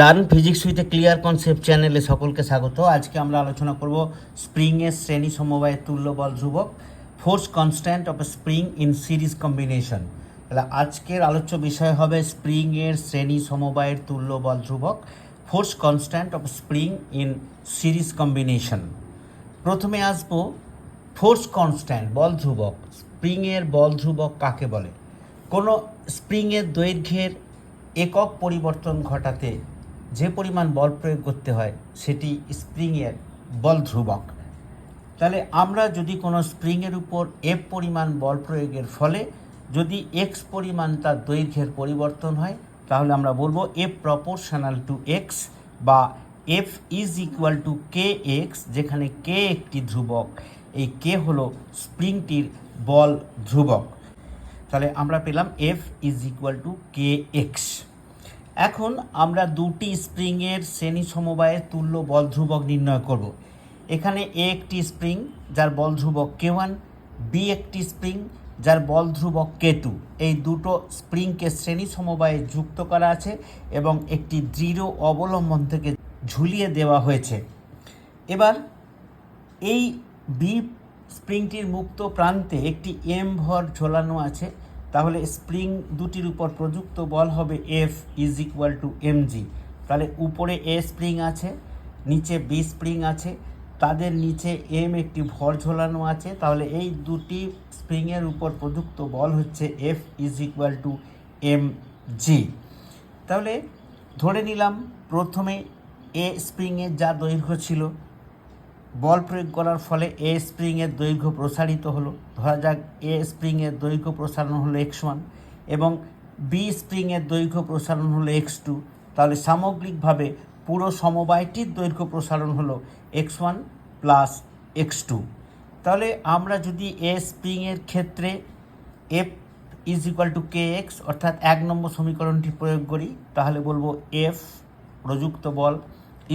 Learn physics with a clear concept চ্যানেলে সকলকে স্বাগত। আজকে আমরা আলোচনা করব স্প্রিংয়ের শ্রেণি সমবায়ের তুল্য বল ধ্রুবক force constant of spring in series combination তাহলে আজকের আলোচ্য বিষয় হবে স্প্রিংয়ের শ্রেণি সমবায়ের তুল্য বল ধ্রুবক force constant of spring in series combination প্রথমে আসব ফোর্স কনস্ট্যান্ট বল ধ্রুবক। স্প্রিংয়ের বল ধ্রুবক কাকে বলে? কোনো স্প্রিংয়ের দৈর্ঘ্যের একক পরিবর্তন ঘটাতে যে পরিমাণ বল প্রয়োগ করতে হয় সেটি স্প্রিংয়ের বল ধ্রুবক। তাহলে আমরা যদি কোনো স্প্রিংয়ের উপর এফ পরিমাণ বল প্রয়োগের ফলে যদি এক্স পরিমাণ তার দৈর্ঘ্যের পরিবর্তন হয়, তাহলে আমরা বলব এফ প্রপোর্শনাল টু এক্স বা F is equal to K X যেখানে কে একটি ধ্রুবক। এই কে হলো স্প্রিংটির বল ধ্রুবক। তাহলে আমরা পেলাম F is equal to K X এখন আমরা দুটি স্প্রিংয়ের শ্রেণি সমবায়ের তুল্য বল ধ্রুবক নির্ণয় করব। এখানে এ একটি স্প্রিং, যার বল ধ্রুবক কে ওয়ান বি একটি স্প্রিং, যার বল ধ্রুবক কে টু এই দুটো স্প্রিংকে শ্রেণি সমবায়ে যুক্ত করা আছে এবং একটি দৃঢ় অবলম্বন থেকে ঝুলিয়ে দেওয়া হয়েছে। এবার এই বি স্প্রিংটির মুক্ত প্রান্তে একটি এম ভর ঝোলানো আছে। তাহলে স্প্রিং দুটির উপর প্রযুক্ত বল হবে F is equal to M G তাহলে উপরে এ স্প্রিং আছে, নিচে বি স্প্রিং আছে, তাদের নিচে এম একটি ভর ঝোলানো আছে, তাহলে এই দুটি স্প্রিংয়ের উপর প্রযুক্ত বল হচ্ছে F is equal to M G তাহলে ধরে নিলাম, প্রথমে এ স্প্রিংয়ের যা দৈর্ঘ্য ছিল বল প্রয়োগ করার ফলে এ স্প্রিংয়ের দৈর্ঘ্য প্রসারিত হলো। ধরা যাক, এ স্প্রিংয়ের দৈর্ঘ্য প্রসারণ হলো এক্স ওয়ান এবং বি স্প্রিংয়ের দৈর্ঘ্য প্রসারণ হলো এক্স টু তাহলে সামগ্রিকভাবে পুরো সমবায়টির দৈর্ঘ্য প্রসারণ হলো X one plus X two তাহলে আমরা যদি এ স্প্রিংয়ের ক্ষেত্রে F is equal to K X অর্থাৎ এক নম্বর সমীকরণটি প্রয়োগ করি, তাহলে বলব এফ প্রযুক্ত বল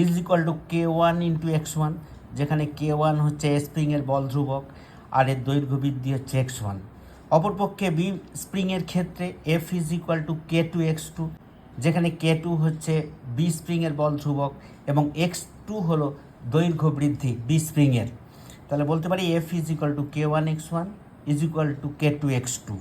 is equal to K one into X one যেখানে কে ওয়ান হচ্ছে স্প্রিংয়ের বল ধ্রুবক, আর এর দৈর্ঘ্য বৃদ্ধি হচ্ছে এক্স ওয়ান অপরপক্ষে বি স্প্রিংয়ের ক্ষেত্রে F is equal to K two X two যেখানে কে টু হচ্ছে বি স্প্রিংয়ের বল ধ্রুবক এবং এক্স টু হলো দৈর্ঘ্য বৃদ্ধি বি স্প্রিংয়ের তাহলে বলতে পারি F is equal to K one X one is equal to K two X two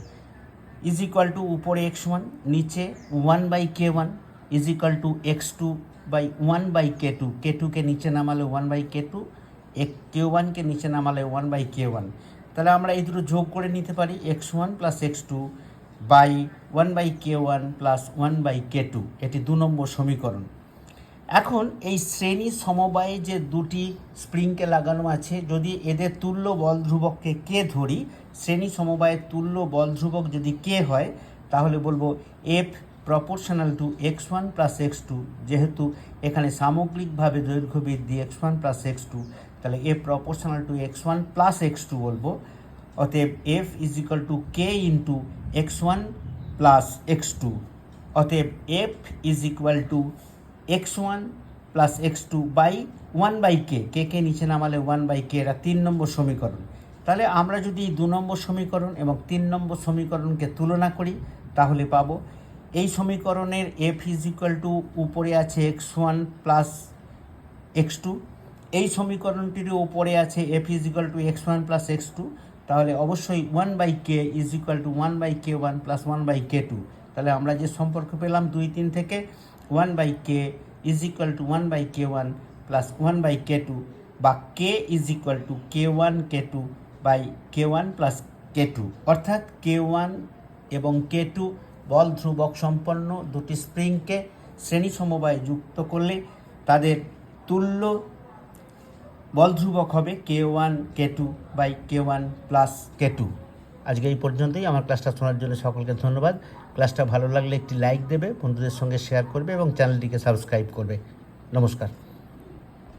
is equal to উপরে এক্স ওয়ান নিচে one by K one is equal to X two by one by K two. K টুকে নিচে নামালে one by K two এক K ওয়ানকে নিচে নামালে one by K one. তাহলে আমরা এই দুটো যোগ করে নিতে পারি X one plus X two by one by K one plus one by K two. এটি দু নম্বর সমীকরণ। এখন এই শ্রেণি সমবায়ে যে দুটি স্প্রিংকে লাগানো আছে, যদি এদের তুল্য বল ধ্রুবককে কে ধরি, শ্রেণি সমবায়ের তুল্য বল ধ্রুবক যদি কে হয়, তাহলে বলব F proportional to X one plus X two যেহেতু এখানে সামগ্রিকভাবে দৈর্ঘ্য বৃদ্ধি X one plus X two তাহলে F proportional to X one plus X two বলব। অতএব F is equal to K into X one plus X two অতএব F is equal to X one plus X two by one by K K K নিচে নামালে one by কে এটা তিন নম্বর সমীকরণ। তাহলে আমরা যদি দু নম্বর সমীকরণ এবং তিন নম্বর সমীকরণকে তুলনা করি, তাহলে পাবো এই সমীকরণের এফ ইজ ইকুয়াল টু উপরে আছে X one plus X two এই সমীকরণটির উপরে আছে F is equal to X one plus X two তাহলে অবশ্যই one by K is equal to one by K one plus one by K two তাহলে আমরা যে সম্পর্ক পেলাম দুই তিন থেকে one by K is equal to one by K one plus one by K two বা K is equal to K one K two by K one plus K two অর্থাৎ কে ওয়ান এবং কে two বল ধ্রুবক সম্পন্ন দুটি স্প্রিংকে শ্রেণি সমবায়ে যুক্ত করলে তাদের তুল্য বল ধ্রুবক হবে K one, K two by K one plus K two. আজকে এই পর্যন্তই। আমার ক্লাসটা শোনার জন্য সকলকে ধন্যবাদ। ক্লাসটা ভালো লাগলে একটি লাইক দেবে, বন্ধুদের সঙ্গে শেয়ার করবে এবং চ্যানেলটিকে সাবস্ক্রাইব করবে। নমস্কার।